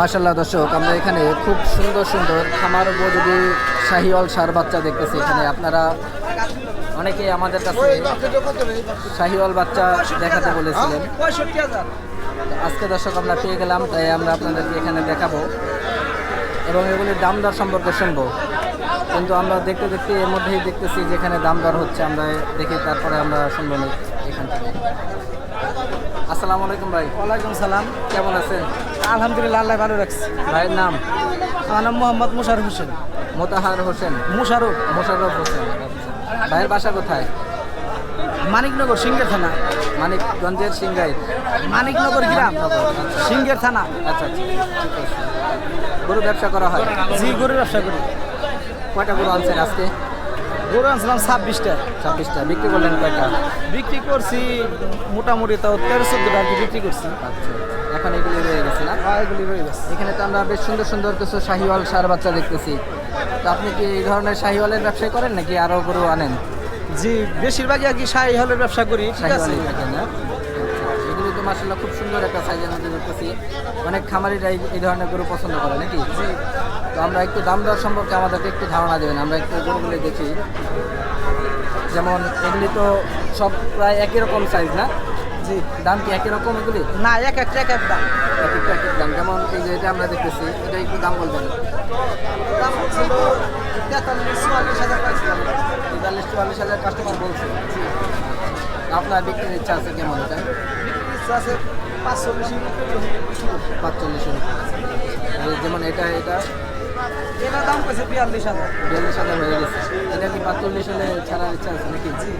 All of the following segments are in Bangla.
মাশাল্লাহ দর্শক আমরা এখানে খুব সুন্দর সুন্দর খামার উপযোগী শাহিওয়াল সার বাচ্চা দেখতেছি এখানে। আপনারা অনেকে আমাদের কাছে শাহিওয়াল বাচ্চা দেখাতে বলেছিলেন। আজকে দর্শক আমরা পেয়ে গেলাম তাই আমরা আপনাদেরকে এখানে দেখাবো এবং এগুলির দাম দর সম্পর্কে শুনব। কিন্তু আমরা দেখতে দেখতে এর মধ্যেই দেখতেছি যেখানে দাম দর হচ্ছে আমরা দেখি তারপরে আমরা শুনব না এখান থেকে। আসসালামু আলাইকুম ভাই। ওয়ালাইকুম সালাম। কেমন আছেন? আলহামদুলিল্লাহ আল্লাহ ভালো রাখছে। ভাইয়ের নাম? আমার নাম মোহাম্মদ মুশারফ হোসেন। মোতাহার হোসেন? মুশারফ। মোশাররফ হোসেন। আচ্ছা। ভাইয়ের বাসা কোথায়? মানিকনগর সিঙ্গের থানা। মানিকগঞ্জের সিংগাই মানিকনগর গ্রাম। সিঙ্গের থানা। আচ্ছা আচ্ছা। গরু ব্যবসা করা হয়? জি গরু ব্যবসা করি। কয়টা গরু আনছেন আজকে? গরু আনছিলাম ছাব্বিশটা। ছাব্বিশটা। বিক্রি করলেন কয়টা? বিক্রি করছি মোটামুটি তাও তেরো চোদ্দটা বিক্রি করছি। আচ্ছা। এখানে তো আমরা বেশ সুন্দর সুন্দর কিছু শাহিওয়াল সার বাচ্চা দেখতেছি। তো আপনি কি এই ধরনের শাহিওয়ালের ব্যবসা করেন নাকি আরও গরু আনেন? জি বেশিরভাগই আর কি শাহী হলের ব্যবসা করি না? আচ্ছা, এগুলি তো মাসাল্লাহ খুব সুন্দর একটা সাইজের মধ্যে দেখতেছি। অনেক খামারিরা এই- এই ধরনের গরু পছন্দ করে নাকি? তো আমরা একটু দাম দর সম্পর্কে আমাদেরকে একটু ধারণা দেবেন আমরা একটু গরুগুলি দেখি। যেমন এগুলি তো সব প্রায় একই রকম সাইজ না? জি দাম কি একই রকম এগুলি? না এক একটা এক এক দাম। এক একটা এক দাম। যেমন এই যে এটা আমরা দেখতেছি এটা একটু দাম বলবেন। দাম ছিল তেতাল্লিশ চুয়াল্লিশ হাজার পাইছিলাম তেতাল্লিশ চুয়াল্লিশ হাজার কাস্টমার বলছে। আপনার বিক্রির ইচ্ছা আছে কেমন এটা? বিক্রি আছে পাঁচচল্লিশ পাঁচচল্লিশের যেমন এটা এটা? এটার দাম কইছে বিয়াল্লিশ হাজার। বিয়াল্লিশ হাজার হয়ে গেছে। এটা কি পাঁচচল্লিশ হলে ছাড়ার ইচ্ছা আছে নাকি? জি।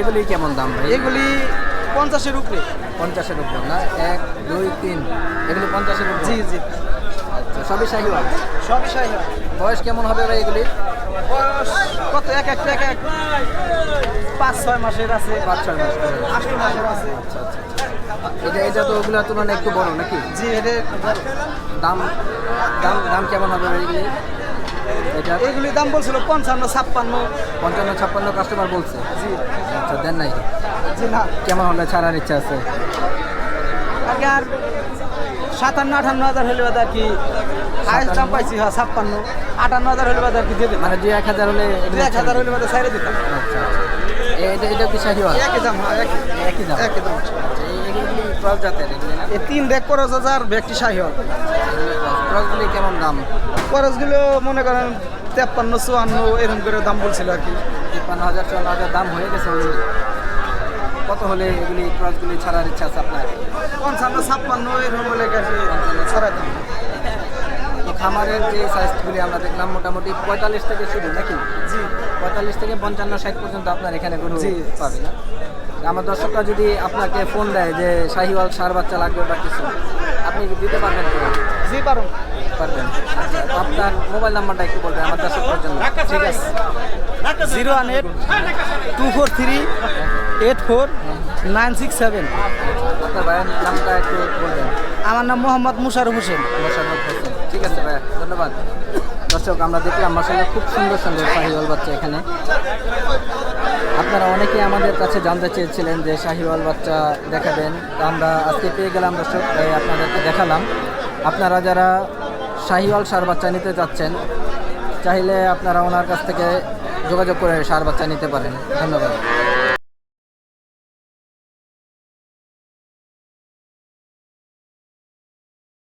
এগুলি কেমন দাম ভাই? এগুলি পঞ্চাশের উপরে। পঞ্চাশের উপর না? এক দুই তিন। এগুলি পঞ্চাশের উপর? জি জি। আচ্ছা সবই শাহিওয়াল? সবই শাহী হয় বয়স কেমন হবে ভাই এগুলি? বয়স কত? এক একটা এক এক। পাঁচ ছয় মাসের আছে। পাঁচ ছয় মাস। আট মাসের আছে। আচ্ছা আচ্ছা এটা এটা তো ওগুলোর তুলনায় একটু বড় নাকি? জি এটা দাম দাম দাম কেমন হবে ভাই এগুলি? এটা এগুলি দাম বলছিল পঞ্চান্ন ছাপ্পান্ন পঞ্চান্ন ছাপ্পান্ন কাস্টমার বলছে। জি। আচ্ছা দেন নাই। জি না। কেমন হলে ছাড়ার ইচ্ছা আছে? আগে আর সাতান্ন আটান্ন হাজার হলে বাদ আর কি হাইস্ট দাম পাইছি হ্যাঁ ছাপ্পান্ন। আটান্ন হাজার হলে বাদ আর কি দিয়ে মানে দুই এক হাজার হলে দুই এক হাজার হলে বাদ সাইডে দিতাম। আচ্ছা আচ্ছা। এটা এটা কি শাহিওয়াল একই দাম হ্যাঁ একই। একই দাম। একই দাম। আচ্ছা এই- এগুলি ক্রস জাতের এই তিন ব্যাগ খরচ হাজার ব্যাগটি শাহী হল ক্রসগুলি কেমন দাম? খরচগুলো মনে করেন তেপ্পান্ন চুয়ান্ন এরকম করে দাম বলছিল আর কি। তিপ্পান্ন হাজার চুয়ান্ন হাজার দাম হয়ে গেছে কত হলে এগুলি ক্রসগুলি ছাড়ার ইচ্ছা আছে আপনার? পঞ্চান্ন ছাপ্পান্ন এরকম বলে গেছে। ছাড়াই দাম খামারের যে সাইজগুলি আমরা দেখলাম মোটামুটি পঁয়তাল্লিশ থেকে শুরু নাকি? জি। পঁয়তাল্লিশ থেকে পঞ্চান্ন ষাট পর্যন্ত আপনার এখানে গরু জি। পাবে না। আমার দর্শকরা যদি আপনাকে ফোন দেয় যে শাহিওয়াল সার বাচ্চা লাগবে বা কিছু আপনি কি দিতে পারবেন? জি পারুন। পারবেন। আপনার মোবাইল নাম্বারটা একটু বলবেন আমার দর্শকদের জন্য। ঠিক আছে। Zero one eight two four three eight four nine six seven. আপনার ভাইয়ের নামটা একটু বলবেন। আমার নাম মোহাম্মদ মুশারফ হোসেন। মোশাররফ হোসেন। ঠিক আছে ভাইয়া ধন্যবাদ। দর্শক, আমরা দেখলাম মাসাল্লাহ খুব সুন্দর সুন্দর শাহিওয়াল বাচ্চা এখানে। আপনারা অনেকেই আমাদের কাছে জানতে চেয়েছিলেন যে শাহিওয়াল বাচ্চা দেখাবেন। তো আমরা আজকে পেয়ে গেলাম দর্শক, তাই আপনাদেরকে দেখালাম। আপনারা যারা শাহিওয়াল সার বাচ্চা নিতে চাচ্ছেন, চাইলে আপনারা ওনার কাছ থেকে যোগাযোগ করে সার বাচ্চা নিতে পারেন। ধন্যবাদ।